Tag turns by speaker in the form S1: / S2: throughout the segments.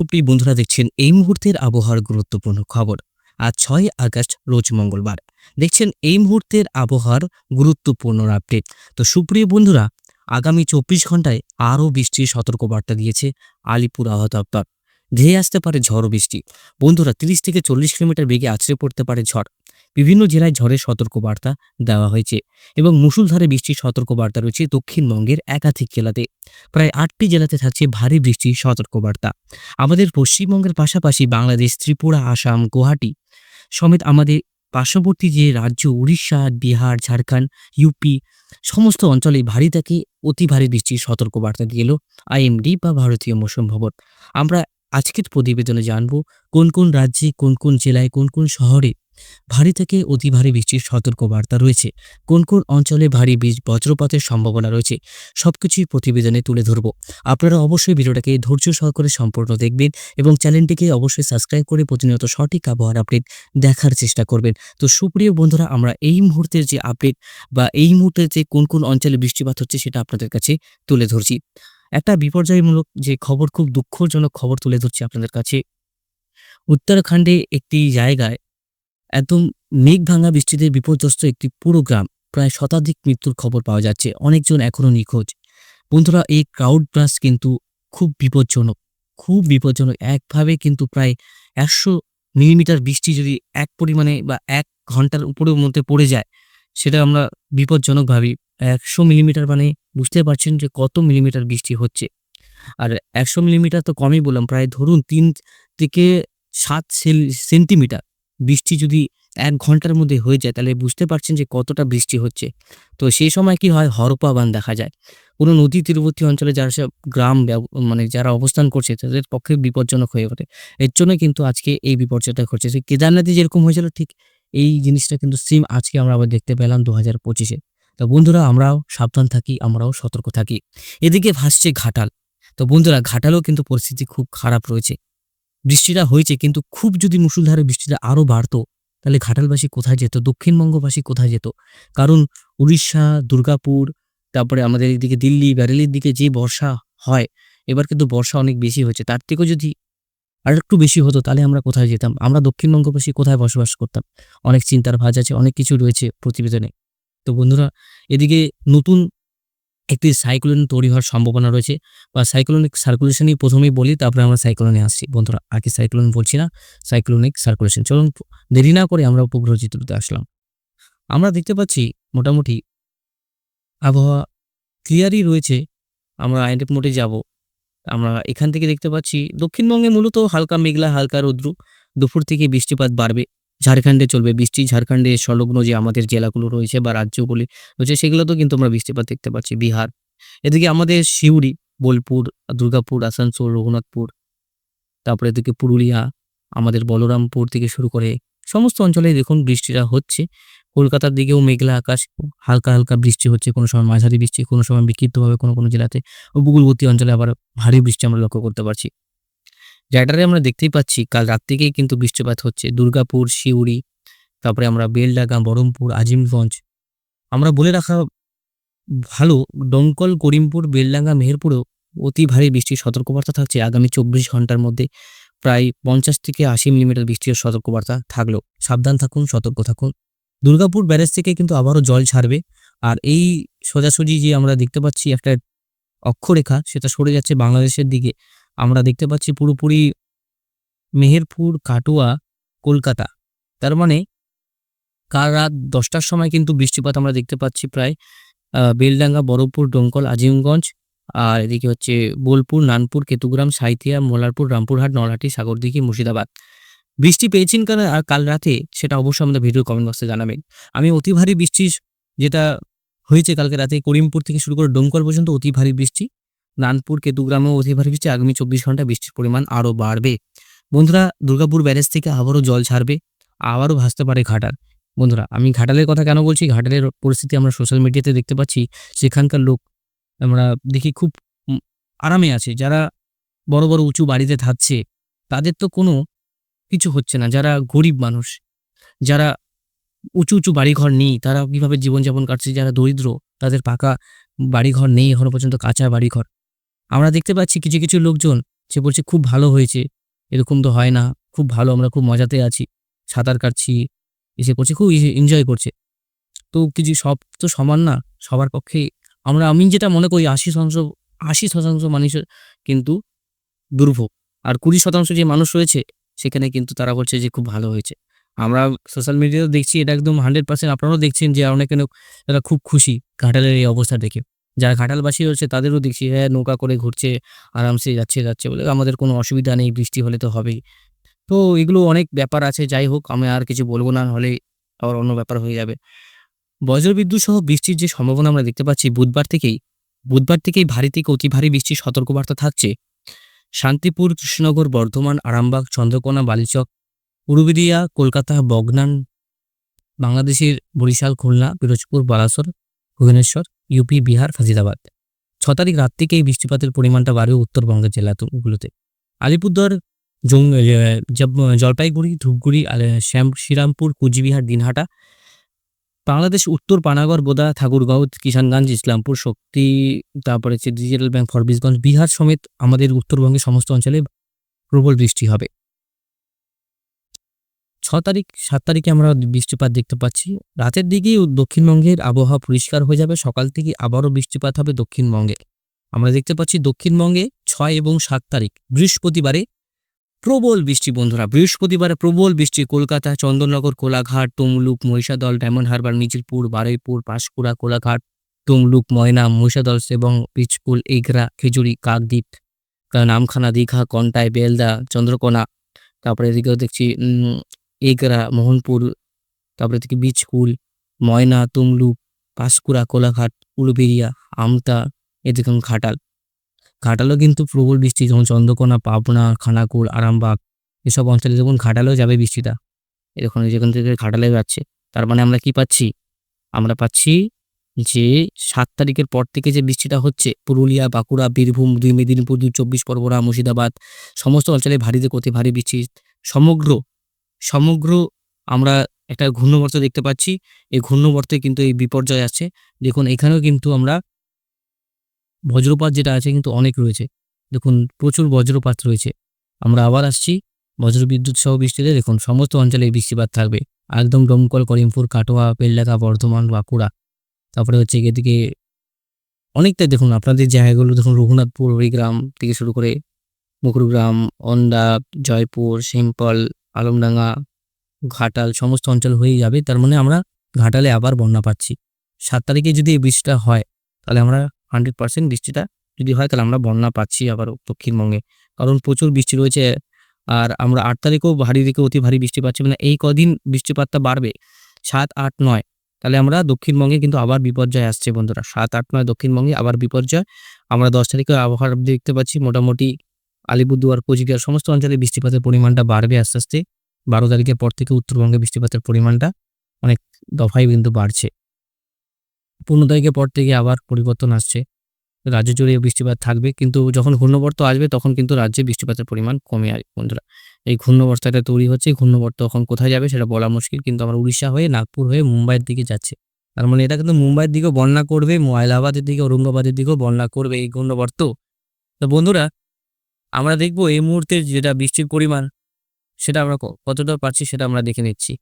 S1: প্রিয় বন্ধুরা দেখছেন এই মুহূর্তের আবহাওয়ার গুরুত্বপূর্ণ খবর। আজ ছয় আগস্ট রোজ মঙ্গলবার। দেখছেন এই মুহূর্তের আবহাওয়ার গুরুত্বপূর্ণ আপডেট। তো সুপ্রিয় বন্ধুরা, আগামী চব্বিশ ঘন্টায় আরও বৃষ্টির সতর্কবার্তা দিয়েছে আলিপুর আহত দপ্তর। ধেয়ে আসতে পারে ঝড় বৃষ্টি। বন্ধুরা, তিরিশ থেকে চল্লিশ কিলোমিটার বেগে আছড়ে পড়তে পারে ঝড়। বিভিন্ন জেলায় ঝড়ের সতর্কবার্তা দেওয়া হয়েছে এবং মুসুলধারে বৃষ্টির সতর্কবার্তা রয়েছে দক্ষিণবঙ্গের একাধিক জেলাতে। প্রায় আটটি জেলাতে থাকছে ভারী বৃষ্টির সতর্কবার্তা। আমাদের পশ্চিমবঙ্গের পাশাপাশি বাংলাদেশ, ত্রিপুরা, আসাম, গুয়াহাটি সমেত আমাদের পার্শ্ববর্তী যে রাজ্য উড়িষ্যা, বিহার, ঝাড়খণ্ড, ইউপি সমস্ত অঞ্চলে ভারী থেকে অতি ভারী বৃষ্টির সতর্কবার্তা দিল আইএমডি বা ভারতীয় মৌসুম ভবন। আমরা আজকের প্রতিবেদনে জানব কোন কোন রাজ্যে, কোন কোন জেলায়, কোন কোন শহরে ভারী থেকে অতি ভারী বৃষ্টির সতর্কবার্তা রয়েছে। কোন কোন অঞ্চলে ভারী বীজ বজ্রপাতের সম্ভাবনা রয়েছে, সবকিছুই প্রতিবেদনে তুলে ধরব। আপনারা অবশ্যই ভিডিওটাকে ধৈর্য সহকারে সম্পূর্ণ দেখবেন এবং চ্যানেলটিকে অবশ্যই সাবস্ক্রাইব করে প্রতিনিয়ত সঠিক আবহাওয়ার আপডেট দেখার চেষ্টা করবেন। তো সুপ্রিয় বন্ধুরা, আমরা এই মুহূর্তের যে আপডেট বা এই মুহূর্তে যে কোন কোন অঞ্চলে বৃষ্টিপাত হচ্ছে সেটা আপনাদের কাছে তুলে ধরছি। একটা বিপর্যয়মূলক যে খবর, খুব দুঃখজনক খবর তুলে ধরছি আপনাদের কাছে। উত্তরাখণ্ডে একটি জায়গায় একদম মেঘ ভাঙা বৃষ্টিতে বিপর্যস্ত একটি পুরো গ্রাম। প্রায় শতাধিক মৃত্যুর খবর পাওয়া যাচ্ছে। অনেকজন এখনও নিখোঁজ। বন্ধুরা, এই ক্রাউড ব্রাস কিন্তু খুব বিপজ্জনক। খুব বিপজ্জনক। একভাবে কিন্তু প্রায় একশো মিলিমিটার বৃষ্টি যদি এক পরিমাণে বা এক ঘণ্টার উপরের মধ্যে পড়ে যায়, সেটা আমরা বিপজ্জনক ভাবি। একশো মিলিমিটার মানে বুঝতে পারছেন যে কত মিলিমিটার বৃষ্টি হচ্ছে। আর একশো মিলিমিটার তো কমই বললাম। প্রায় ধরুন তিন থেকে সাত সেন্টিমিটার। বৃষ্টি যদি এক ঘণ্টার মধ্যে হয়ে যায়, তাহলে বুঝতে পারছেন যে কতটা বৃষ্টি হচ্ছে। তো সেই সময় কি হয়? হরপা বান দেখা যায়। কোনো নদী তীরবর্তী অঞ্চলে যারা সব গ্রাম মানে যারা অবস্থান করছে, তাদের পক্ষে বিপজ্জনক হয়ে ওঠে। এর জন্য কিন্তু আজকে এই বিপর্যয়টা ঘটছে। কেদারনাথে যেরকম হয়েছিল, ঠিক এই জিনিসটা কিন্তু সিম আজকে আমরা আবার দেখতে পেলাম দু হাজার পঁচিশে। তো বন্ধুরা, আমরাও সাবধান থাকি, আমরাও সতর্ক থাকি। এদিকে ভাসছে ঘাটাল। তো বন্ধুরা, ঘাটালেও কিন্তু পরিস্থিতি খুব খারাপ রয়েছে। বৃষ্টিটা হয়েছে, কিন্তু খুব যদি মুসুলধারে বৃষ্টিটা আরও বাড়তো, তাহলে ঘাটালবাসী কোথায় যেত? দক্ষিণবঙ্গবাসী কোথায় যেত? কারণ উড়িষ্যা, দুর্গাপুর, তারপরে আমাদের এদিকে দিল্লি, ব্যারেলির দিকে যে বর্ষা হয়, এবার কিন্তু বর্ষা অনেক বেশি হয়েছে। তার থেকেও যদি আর একটু বেশি হতো, তাহলে আমরা কোথায় যেতাম? আমরা দক্ষিণবঙ্গবাসী কোথায় বসবাস করতাম? অনেক চিন্তার ভাজ আছে, অনেক কিছু রয়েছে প্রতিবেদনে। তো বন্ধুরা, এদিকে নতুন একটি সাইক্লোন তৈরি হওয়ার সম্ভাবনা রয়েছে। বা সাইক্লোনিক সার্কুলেশনই প্রথমেই বলি, তারপরে আমরা সাইক্লোনে আসছি। বন্ধুরা আগে সাইক্লোন বলছি না? সাইক্লোনিক সার্কুলেশন চলুন দেরি না করে আমরা উপগ্রহ চিত্রতে আসলাম। আমরা দেখতে পাচ্ছি মোটামুটি আবহাওয়া ক্লিয়ারই রয়েছে। আমরা আইনটেপ মোটে যাব। আমরা এখান থেকে দেখতে পাচ্ছি দক্ষিণবঙ্গে মূলত হালকা মেঘলা, হালকা রৌদ্র। দুপুর থেকে বৃষ্টিপাত বাড়বে। ঝাড়খণ্ডে চলবে। বৃষ্টি ঝাড়খণ্ডে সংলগ্ন যে আমাদের জেলাগুলো রয়েছে বা রাজ্যগুলি রয়েছে, সেগুলোতেও কিন্তু আমরা বৃষ্টিপাত দেখতে পাচ্ছি। বিহার, এদিকে আমাদের সিউড়ি, বোলপুর, দুর্গাপুর, আসানসোল, রঘুনাথপুর, তারপরে এদিকে পুরুলিয়া, আমাদের বলরামপুর থেকে শুরু করে সমস্ত অঞ্চলে দেখুন বৃষ্টিটা হচ্ছে। কলকাতার দিকেও মেঘলা আকাশ, হালকা হালকা বৃষ্টি হচ্ছে। কোনো সময় মাঝারি বৃষ্টি, কোনো সময় বিক্ষিপ্তভাবে কোনো কোনো জেলাতে। উপকূলবর্তী অঞ্চলে আবার ভারী বৃষ্টি আমরা লক্ষ্য করতে পারছি। জায়গাটারে আমরা দেখতেই পাচ্ছি, কাল রাত থেকেই কিন্তু বৃষ্টিপাত হচ্ছে। দুর্গাপুর সিউড়ি তারপরে আমরা বেলডাঙ্গা, বহরমপুর, আজিমগঞ্জ। আমরা বলে রাখা ভালো ডঙ্কল করিমপুর, বেলডাঙ্গা, মেহেরপুরেও অতি ভারী বৃষ্টির সতর্কবার্তা থাকছে। আগামী চব্বিশ ঘণ্টার মধ্যে প্রায় পঞ্চাশ থেকে আশি মিলিমিটার বৃষ্টির সতর্কবার্তা থাকল সাবধান থাকুন, সতর্ক থাকুন। দুর্গাপুর ব্যারেজ থেকে কিন্তু আবারও জল ছাড়বে। আর এই সোজাসুজি যে আমরা দেখতে পাচ্ছি একটা অক্ষরেখা, সেটা সরে যাচ্ছে বাংলাদেশের দিকে। আমরা দেখতে পাচ্ছি পুরোপুরি মেহেরপুর, কাটোয়া, কলকাতা। তার মানে কাল রাত দশটার সময় কিন্তু বৃষ্টিপাত আমরা দেখতে পাচ্ছি প্রায় বেলডাঙ্গা বড়পুর ডোমকল, আজিমগঞ্জ, আর এদিকে হচ্ছে বোলপুর, নানপুর, কেতুগ্রাম, সাঁইথিয়া, মোলারপুর, রামপুরহাট, নলহাটি, সাগরদিঘি, মুর্শিদাবাদ। বৃষ্টি পেয়েছেন কেন আর কাল রাতে সেটা অবশ্যই আমাদের ভিডিও কমেন্ট বক্সে জানাবেন। আমি অতি ভারী বৃষ্টি যেটা হয়েছে কালকে রাতে, করিমপুর থেকে শুরু করে ডোমকল পর্যন্ত অতি ভারী বৃষ্টি। নানপুর কেতুগ্রামেও অতি ভারী বৃষ্টি আগামী চব্বিশ ঘণ্টা বৃষ্টির পরিমাণ আরও বাড়বে। বন্ধুরা, দুর্গাপুর ব্যারেজ থেকে আবারও জল ছাড়বে, আবারও ভাসতে পারে ঘাটাল। বন্ধুরা, আমি ঘাটালের কথা কেন বলছি? ঘাটালের পরিস্থিতি আমরা সোশ্যাল মিডিয়াতে দেখতে পাচ্ছি, সেখানকার লোক আমরা দেখি খুব আরামে আছে। যারা বড় বড় উঁচু বাড়িতে থাকছে, তাদের তো কোনো কিছু হচ্ছে না। যারা গরিব মানুষ, যারা উঁচু উঁচু বাড়িঘর নেই, তারা কীভাবে জীবনযাপন কাটছে? যারা দরিদ্র, তাদের পাকা বাড়িঘর নেই, এখনও পর্যন্ত কাঁচা বাড়িঘর। আমরা দেখতে পাচ্ছি কিছু কিছু লোকজন সে বলছে, খুব ভালো হয়েছে। এরকম তো হয় না। খুব ভালো, আমরা খুব মজাতে আছি। সাঁতার কাটছি। এসে করছে খুব এনজয় করছে। তো কিছু, সব তো সমান না, সবার পক্ষে। আমরা, আমি যেটা মনে করি, আশি শতাংশ আশি শতাংশ মানুষের কিন্তু দুর্ভোগ। আর কুড়ি শতাংশ যে মানুষ রয়েছে, সেখানে কিন্তু তারা বলছে যে খুব ভালো হয়েছে। আমরা সোশ্যাল মিডিয়াতে দেখছি, এটা একদম হান্ড্রেড পার্সেন্ট আপনারাও দেখছেন যে অনেকে লোক তারা খুব খুশি ঘাটালের এই অবস্থা দেখে। যারা ঘাটালবাসী রয়েছে তাদেরও দেখছি হ্যাঁ নৌকা করে ঘুরছে, আরামসে যাচ্ছে যাচ্ছে বলে আমাদের কোনো অসুবিধা নেই, বৃষ্টি হলে তো হবেই। তো এগুলো অনেক ব্যাপার আছে, যাই হোক, আমি আর কিছু বলব না, হলে আবার অন্য ব্যাপার হয়ে যাবে। বজ্রবিদ্যুৎ সহ বৃষ্টির যে সম্ভাবনা আমরা দেখতে পাচ্ছি, বুধবার থেকেই বুধবার থেকেই ভারী থেকে অতি ভারী বৃষ্টির সতর্কবার্তা থাকছে। শান্তিপুর, কৃষ্ণনগর, বর্ধমান, আরামবাগ, চন্দ্রকোনা, বালিচক, উরুবিরিয়া, কলকাতা, বগনান, বাংলাদেশের বরিশাল, খুলনা, পিরোজপুর, বালাসর ভুবনেশ্বর ইউপি বিহার ফাজিদাবাদ ছ তারিখ রাত থেকে এই বৃষ্টিপাতের পরিমাণটা বাড়বে উত্তরবঙ্গের জেলাগুলোতে আলিপুরদুয়ার জলপাইগুড়ি, ধূপগুড়ি শ্যাম, শ্রীরামপুর, কুচবিহার, দিনহাটা, বাংলাদেশ, উত্তর, পানাগড়, বোদা, ঠাকুরগাঁও, কিষানগঞ্জ, ইসলামপুর, শক্তি, তারপরে হচ্ছে ডিজিটাল ব্যাংক ফরবিশগঞ্জ বিহার সমেত আমাদের উত্তরবঙ্গের সমস্ত অঞ্চলে প্রবল বৃষ্টি হবে। ছ তারিখ, সাত তারিখে আমরা বৃষ্টিপাত দেখতে পাচ্ছি। রাতের দিকেই দক্ষিণবঙ্গের আবহাওয়া পরিষ্কার হয়ে যাবে। সকাল থেকে আবারও বৃষ্টিপাত হবে দক্ষিণবঙ্গে। আমরা দেখতে পাচ্ছি দক্ষিণবঙ্গে ছয় এবং সাত তারিখ, বৃহস্পতিবারে প্রবল বৃষ্টি, বন্ধুরা। বৃহস্পতিবারে প্রবল বৃষ্টি, কলকাতা, চন্দননগর, কোলাঘাট, তমলুক, মহিষাদল, ডায়মন্ড হারবার মিচিরপুর বারুইপুর, পাঁশকুড়া, কোলাঘাট, তমলুক, ময়না, মহিষাদল এবং পিচপুল এগরা খেজুরি কাকদ্বীপ নামখানা, দীঘা, কন্টাই, বেলদা, চন্দ্রকোনা। তারপরে এদিকেও দেখছি এগরা, মোহনপুর, তারপরে থেকে বীজকুল, ময়না, তমলুক, পাঁশকুড়া, কোলাঘাট উলুবেরিয়া আমতা, এদিকে ঘাটাল। ঘাটালও কিন্তু প্রবল বৃষ্টি, যেমন চন্দ্রকোনা, পাবনা, খানাকুল, আরামবাগ, এসব অঞ্চলে যেমন ঘাটালেও যাবে বৃষ্টিটা। এরকম যেখান থেকে ঘাটালে যাচ্ছে, তার মানে আমরা কি পাচ্ছি? আমরা পাচ্ছি যে সাত তারিখের পর থেকে যে বৃষ্টিটা হচ্ছে, পুরুলিয়া, বাঁকুড়া, বীরভূম, দুই মেদিনীপুর, দুই চব্বিশ পরগনা, মুর্শিদাবাদ, সমস্ত অঞ্চলে ভারী অতি ভারী বৃষ্টি। সমগ্র সমগ্র আমরা একটা ঘূর্ণবর্ত দেখতে পাচ্ছি। এই ঘূর্ণবর্তে কিন্তু এই বিপর্যয় আছে। দেখুন, এখানেও কিন্তু আমরা বজ্রপাত যেটা আছে কিন্তু অনেক রয়েছে। দেখুন, প্রচুর বজ্রপাত রয়েছে। আমরা আবার আসছি বজ্রবিদ্যুৎ সহ বৃষ্টিতে। দেখুন, সমস্ত অঞ্চলে বৃষ্টিপাত থাকবে। একদম দমকল, করিমপুর, কাটোয়া বেলডাকা বর্ধমান বাঁকুড়া তারপরে হচ্ছে এদিকে অনেকটাই দেখুন, আপনাদের জায়গাগুলো, দেখুন, রঘুনাথপুর, হরিগ্রাম থেকে শুরু করে মুকুরগ্রাম অন্ডা জয়পুর, সিম্পল আলমডাঙ্গা, ঘাটাল, সমস্ত অঞ্চল হয়েই যাবে। তার মানে আমরা ঘাটালে আবার বন্যা পাচ্ছি। সাত তারিখে যদি এই বৃষ্টিটা হয়, তাহলে আমরা হান্ড্রেড পার্সেন্ট বৃষ্টিটা যদি হয়, তাহলে আমরা বন্যা পাচ্ছি আবার দক্ষিণবঙ্গে। কারণ প্রচুর বৃষ্টি রয়েছে, আর আমরা আট তারিখেও ভারী থেকে অতি ভারী বৃষ্টি পাচ্ছি। মানে এই কদিন বৃষ্টিপাতটা বাড়বে, সাত, আট, নয়, তাহলে আমরা দক্ষিণবঙ্গে কিন্তু আবার বিপর্যয় আসছে বন্ধুরা। সাত, আট, নয় দক্ষিণবঙ্গে আবার বিপর্যয়। আমরা দশ তারিখে আবহাওয়া দেখতে পাচ্ছি। মোটামুটি আলিপুরদুয়ার, কোচবিহার সমস্ত অঞ্চলে বৃষ্টিপাতের পরিমাণটা বাড়বে আস্তে আস্তে। বারো তারিখের পর থেকে উত্তরবঙ্গে বৃষ্টিপাতের পরিমাণটা অনেক দফায় কিন্তু বাড়ছে। পনেরো তারিখের পর থেকে আবার পরিবর্তন আসছে। রাজ্য জুড়ে বৃষ্টিপাত থাকবে, কিন্তু যখন ঘূর্ণবর্ত আসবে তখন কিন্তু রাজ্যে বৃষ্টিপাতের পরিমাণ কমে আসবে বন্ধুরা। এই ঘূর্ণবর্তাটা তৈরি হচ্ছে, ঘূর্ণবর্ত তখন কোথায় যাবে সেটা বলা মুশকিল, কিন্তু আমার উড়িষ্যা হয়ে, নাগপুর হয়ে, মুম্বাইয়ের দিকে যাচ্ছে। তার মানে এটা কিন্তু মুম্বাইয়ের দিকেও বন্যা করবে, ময়লাবাদের দিকে, ঔরঙ্গাবাদের দিকেও বন্যা করবে এই ঘূর্ণবর্ত। তো বন্ধুরা আমরা দেখব এই মুহূর্তে যেটা বৃষ্টির পরিমাণ, সেটা আমরা কতটা পাচ্ছি সেটা আমরা দেখে নিচ্ছি।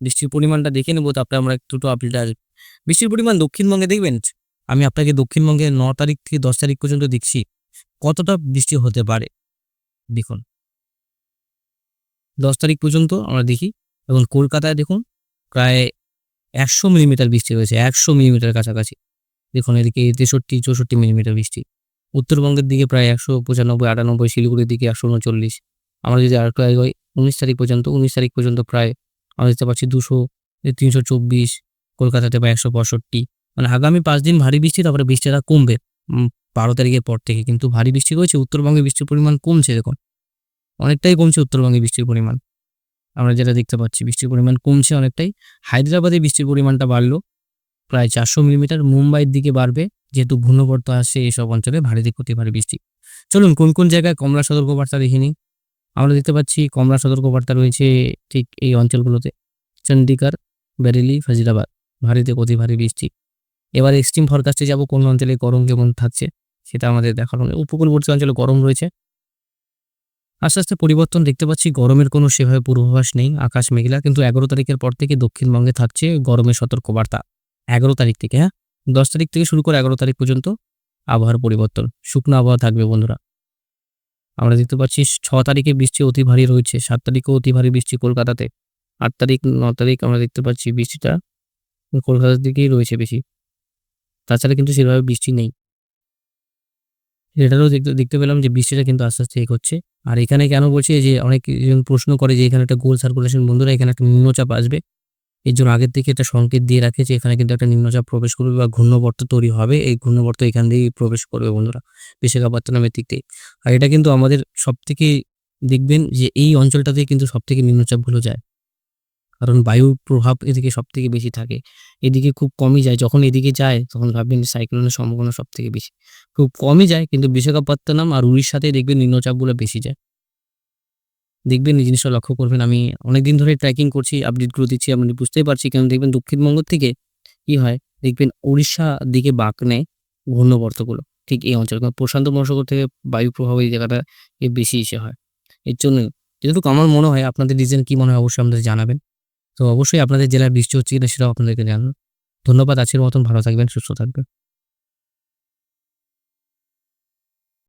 S1: বৃষ্টির পরিমাণটা দেখে নেব, তারপরে আমরা দুটো আপডেট বৃষ্টির পরিমাণ দক্ষিণবঙ্গে দেখবেন, আমি আপনাকে দক্ষিণবঙ্গে ন তারিখ থেকে দশ তারিখ পর্যন্ত দেখছি, কতটা বৃষ্টি হতে পারে। দেখুন। দশ তারিখ পর্যন্ত আমরা দেখি, এবং কলকাতায় দেখুন, প্রায় একশো মিলিমিটার বৃষ্টি হয়েছে, একশো মিলিমিটার কাছাকাছি। দেখুন, এদিকে তেষট্টি, চৌষট্টি মিলিমিটার বৃষ্টি। উত্তরবঙ্গের দিকে প্রায় একশো পঁচানব্বই, আটানব্বই, শিলিগুড়ির দিকে একশো উনচল্লিশ। আমরা যদি আর একটু এগোই উনিশ তারিখ পর্যন্ত, উনিশ তারিখ পর্যন্ত প্রায় আমরা দেখতে পাচ্ছি দুশো তিনশো চব্বিশ, কলকাতাতে প্রায় একশো পঁয়ষট্টি। মানে আগামী পাঁচ দিন ভারী বৃষ্টি, তারপরে বৃষ্টিটা কমবে বারো তারিখের পর থেকে। কিন্তু ভারী বৃষ্টি রয়েছে উত্তরবঙ্গে বৃষ্টির পরিমাণ কমছে দেখুন। অনেকটাই কমছে উত্তরবঙ্গে বৃষ্টির পরিমাণ। আমরা যেটা দেখতে পাচ্ছি, বৃষ্টির পরিমাণ কমছে অনেকটাই। হায়দ্রাবাদে বৃষ্টির পরিমাণটা বাড়লো, প্রায় চারশো মিলিমিটার, মুম্বাইয়ের দিকে বাড়বে। যেহেতু ঘূর্ণবর্ত আসছে এইসব অঞ্চলে ভারী থেকে অতি ভারী বৃষ্টি। চলুন, কোন কোন জায়গায় কমলা সতর্কবার্তা দেখে নিই? আমরা দেখতে পাচ্ছি কমলা সতর্কবার্তা রয়েছে ঠিক এই অঞ্চলগুলোতে। চণ্ডীগড় বেরেলি, ফাজিলাবাদ, ভারী থেকে অতি ভারী বৃষ্টি। এবার এক্সট্রিম ফরকাস্টে যাব কোন অঞ্চলে গরম কেমন থাকছে, সেটা আমাদের দেখানো। উপকূলবর্তী অঞ্চলে গরম রয়েছে। আস্তে আস্তে পরিবর্তন দেখতে পাচ্ছি, গরমের কোনো সেভাবে পূর্বাভাস নেই, আকাশ মেঘলা, কিন্তু এগারো তারিখের পর থেকে দক্ষিণবঙ্গে থাকছে গরমের সতর্কবার্তা। এগারো তারিখ থেকে হ্যাঁ? দশ তারিখ থেকে শুরু করে এগারো তারিখ পর্যন্ত আবহাওয়ার পরিবর্তন। শুকনো আবহাওয়া থাকবে, বন্ধুরা। আমরা দেখতে পাচ্ছি ছ তারিখে বৃষ্টি অতি ভারী রয়েছে, সাত তারিখেও অতি ভারী বৃষ্টি কলকাতাতে। আট তারিখ, ন তারিখ আমরা দেখতে পাচ্ছি বৃষ্টিটা কলকাতার দিকেই রয়েছে বেশি। তাছাড়া কিন্তু সেভাবে বৃষ্টি নেই। এটারও দেখতে দেখতে পেলাম যে বৃষ্টিটা কিন্তু আস্তে আস্তে এগোচ্ছে আর এখানে কেন বলছে যে অনেক প্রশ্ন করে যে এখানে একটা গোল সার্কুলেশন বন্ধুরা, এখানে একটা নিম্নচাপ আসবে। এর জন্য আগের থেকে একটা সংকেত দিয়ে রাখে যে এখানে কিন্তু একটা নিম্নচাপ প্রবেশ করবে বা ঘূর্ণবর্ত তৈরি হবে। এই ঘূর্ণবর্ত এখান দিয়েই প্রবেশ করবে বন্ধুরা বিশাখাপত্তনমের দিক থেকে আর এটা কিন্তু আমাদের সব থেকে দেখবেন যে এই অঞ্চলটাতে কিন্তু সব থেকে নিম্নচাপগুলো যায়। কারণ বায়ুর প্রভাব এদিকে সব থেকে বেশি থাকে। এদিকে খুব কমই যায়। যখন এদিকে যায়, তখন ভাববেন সাইক্লোনের সম্ভাবনা সব থেকে বেশি। খুব কমই যায়, কিন্তু বিশাখাপত্তনম আর উড়িষ্যাতে দেখবেন নিম্নচাপগুলো বেশি যায়। দেখবেন এই জিনিসটা লক্ষ্য করবেন। আমি অনেকদিন ধরে ট্র্যাকিং করছি আপডেটগুলো দিচ্ছি, আপনি বুঝতেই পারছি কেন দেখবেন দক্ষিণবঙ্গ থেকে কি হয়, দেখবেন উড়িষ্যা দিকে বাঁক নেয় ঘূর্ণবর্তগুলো। ঠিক এই অঞ্চল কারণ প্রশান্ত মহাসাগর থেকে বায়ু প্রভাব এই জায়গাটা বেশি এসে হয়। এর জন্য যেহেতু আমার মনে হয় আপনাদের রিজন কি মনে হয় অবশ্যই আমাদের জানাবেন। তো অবশ্যই আপনাদের জেলায় বৃষ্টি হচ্ছে কিনা সেটাও আপনাদেরকে জানান। ধন্যবাদ, আজকের মতন ভালো থাকবেন, সুস্থ থাকবেন।